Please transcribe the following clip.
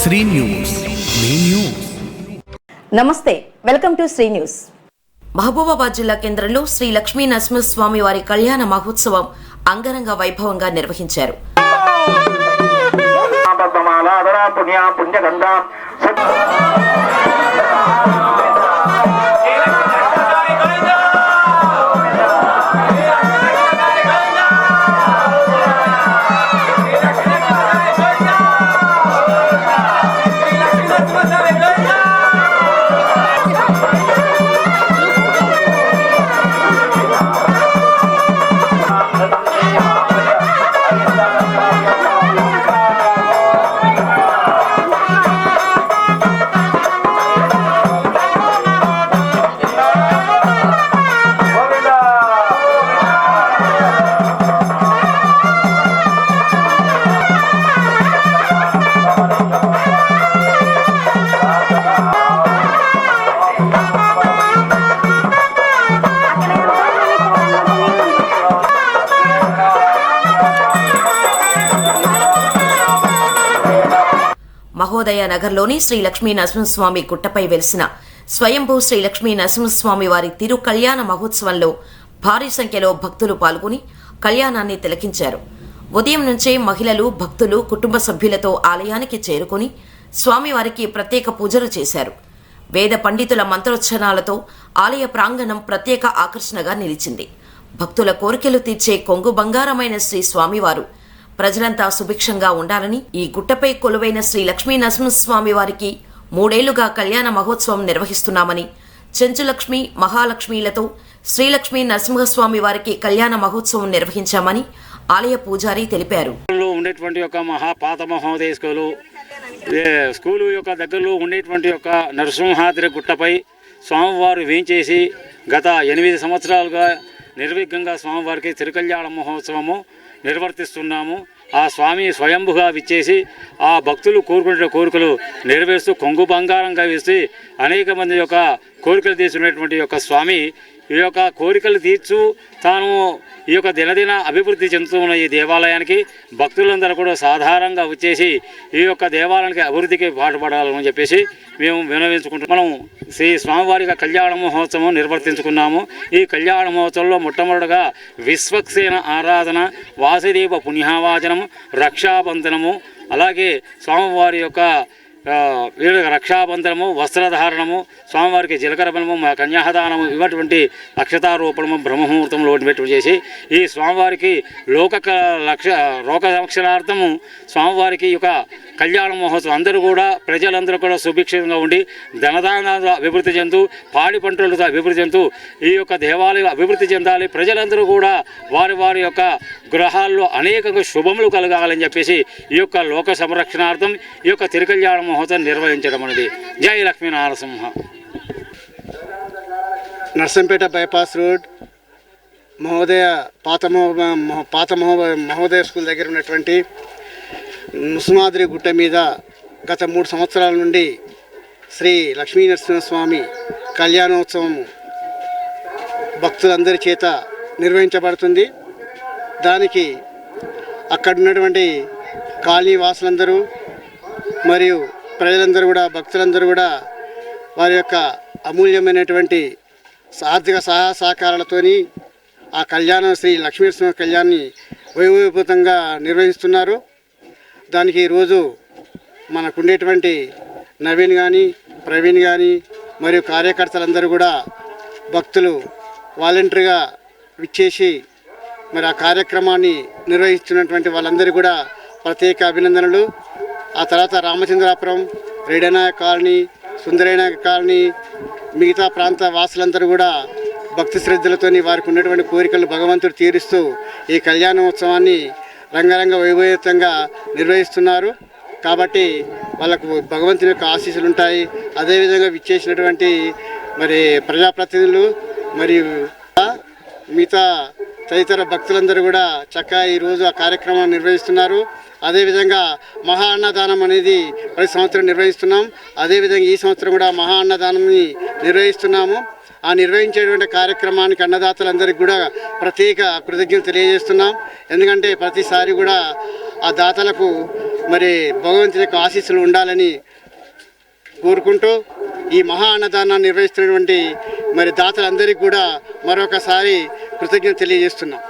Shri news. మీ news. నమస్తే welcome to Sri news. Mahabubabad జిల్లా కేంద్రంలో శ్రీ లక్ష్మీ నరసింహస్వామి వారి కళ్యాణ మహోత్సవం అంగరంగ వైభవంగా నిర్వహించారు. పుణ్యా నవోదయ నగర్లోని శ్రీ లక్ష్మీ నరసింహస్వామి గుట్టపై వెలిసిన స్వయంభూ శ్రీ లక్ష్మీ నరసింహస్వామి వారి తిరు కళ్యాణ మహోత్సవంలో భారీ సంఖ్యలో భక్తులు పాల్గొని కళ్యాణాన్ని తిలకించారు. ఉదయం నుంచే మహిళలు భక్తులు కుటుంబ సభ్యులతో ఆలయానికి చేరుకుని స్వామివారికి ప్రత్యేక పూజలు చేశారు. వేద పండితుల మంత్రోచ్చరణాలతో ఆలయ ప్రాంగణం ప్రత్యేక ఆకర్షణగా నిలిచింది. భక్తుల కోరికలు తీర్చే కొంగు బంగారమైన శ్రీ స్వామివారు ప్రజలంతా సుభిక్షంగా ఉండాలని ఈ గుట్టపై కొలువైన శ్రీ లక్ష్మీ నరసింహస్వామి వారికి మూడేళ్ళుగా కళ్యాణ మహోత్సవం నిర్వహిస్తున్నామని చెంచులక్ష్మి మహాలక్ష్మిలతో శ్రీలక్ష్మీ నరసింహస్వామి వారికి కళ్యాణ మహోత్సవం నిర్వహించామని ఆలయ పూజారి తెలిపారు. ఉండేటువంటి యొక్క మహాపాత మహోదయ స్కూలు స్కూలు యొక్క దగ్గరలో ఉండేటువంటి యొక్క నరసింహాద్రి గుట్టపై స్వామివారు వేయించేసి గత ఎనిమిది సంవత్సరాలుగా నిర్విఘ్నంగా స్వామివారికి తిరుకల్యాణ మహోత్సవము నిర్వర్తిస్తున్నాము. ఆ స్వామి స్వయంభుగా విచ్చేసి ఆ భక్తులు కోరుకునే కోరికలు నెరవేరుస్తూ కొంగు బంగారంగా వేసి అనేక మంది యొక్క కోరికలు తీర్చుకునేటువంటి యొక్క స్వామి ఈ యొక్క కోరికలు తీర్చు తాను ఈ యొక్క దినదిన అభివృద్ధి చెందుతున్న ఈ దేవాలయానికి భక్తులందరూ కూడా సాధారణంగా వచ్చేసి ఈ యొక్క దేవాలయానికి అభివృద్ధికి పాటుపడాలని చెప్పేసి మేము వినవించుకుంటున్నాం. మనం శ్రీ స్వామివారి కళ్యాణ మహోత్సవం నిర్వర్తించుకున్నాము. ఈ కళ్యాణ మహోత్సవంలో మొట్టమొదటిగా విశ్వక్సేన ఆరాధన వాసుదేవ పుణ్యావాచనము రక్షాబంధనము అలాగే స్వామివారి యొక్క రక్షాబంధనము వస్త్రధారణము స్వామివారికి జీలకర్ర బలము మా కన్యాహదానము ఇటువంటి అక్షతారోపణము బ్రహ్మముహూర్తంలో పెట్టి చేసి ఈ స్వామివారికి లోక క- లక్ష లోక రక్షణార్థము స్వామివారికి యొక్క కళ్యాణ మహోత్సవం. అందరూ కూడా ప్రజలందరూ కూడా సుభిక్షంగా ఉండి ధనదాన అభివృద్ధి చెందుతూ పాడి పంటలతో అభివృద్ధి చెందుతూ ఈ యొక్క దేవాలయం అభివృద్ధి చెందాలి. ప్రజలందరూ కూడా వారి వారి యొక్క గృహాల్లో అనేక శుభములు కలగాలని చెప్పేసి ఈ యొక్క లోక సంరక్షణార్థం ఈ యొక్క తిరుకళ్యాణ మహోత్సవం నిర్వహించడం అనేది. జై లక్ష్మీ నరసింహ. నర్సంపేట బైపాస్ రోడ్ మహోదయ పాత మహో- పాత మహో మహోదయ స్కూల్ దగ్గర ఉన్నటువంటి ముసుమాద్రి గుట్ట మీద గత మూడు సంవత్సరాల నుండి శ్రీ లక్ష్మీ నరసింహస్వామి కళ్యాణోత్సవం భక్తులందరి చేత నిర్వహించబడుతుంది. దానికి అక్కడ ఉన్నటువంటి కాలనీ వాసులందరూ మరియు ప్రజలందరూ కూడా భక్తులందరూ కూడా వారి యొక్క అమూల్యమైనటువంటి ఆర్థిక సహాయ సహకారాలతోని ఆ కళ్యాణం శ్రీ లక్ష్మీనరసింహ కళ్యాణాన్ని వైభవపూతంగా నిర్వహిస్తున్నారు. దానికి ఈరోజు మనకుండేటువంటి నవీన్ కానీ ప్రవీణ్ కానీ మరియు కార్యకర్తలందరూ కూడా భక్తులు వాలంటరీగా విచ్చేసి మరి ఆ కార్యక్రమాన్ని నిర్వహిస్తున్నటువంటి వాళ్ళందరూ కూడా ప్రత్యేక అభినందనలు. ఆ తర్వాత రామచంద్రాపురం రెడనాయక కాలనీ సుందరనాయక కాలనీ మిగతా ప్రాంత వాసులందరూ కూడా భక్తి శ్రద్ధలతోని వారికి ఉన్నటువంటి కోరికలు భగవంతుడు తీరుస్తూ ఈ కళ్యాణోత్సవాన్ని రంగరంగ వైభవయుతంగా నిర్వహిస్తున్నారు. కాబట్టి వాళ్ళకు భగవంతుని యొక్క ఆశీస్సులు ఉంటాయి. అదేవిధంగా విచ్చేసినటువంటి మరి ప్రజాప్రతినిధులు మరియు మిగతా తదితర భక్తులందరూ కూడా చక్కగా ఈరోజు ఆ కార్యక్రమాన్ని నిర్వహిస్తున్నారు. అదేవిధంగా మహా అన్నదానం అనేది ప్రతి సంవత్సరం నిర్వహిస్తున్నాం. అదేవిధంగా ఈ సంవత్సరం కూడా మహా అన్నదానంని నిర్వహిస్తున్నాము. ఆ నిర్వహించేటువంటి కార్యక్రమానికి అన్నదాతలందరికీ కూడా ప్రత్యేక కృతజ్ఞతలు తెలియజేస్తున్నాం. ఎందుకంటే ప్రతిసారి కూడా ఆ దాతలకు మరి భగవంతుని యొక్క ఆశీస్సులు ఉండాలని కోరుకుంటూ ఈ మహా అన్నదానాన్ని నిర్వహిస్తున్నటువంటి మరి దాతలందరికీ కూడా మరొకసారి కృతజ్ఞత తెలియజేస్తున్నాం.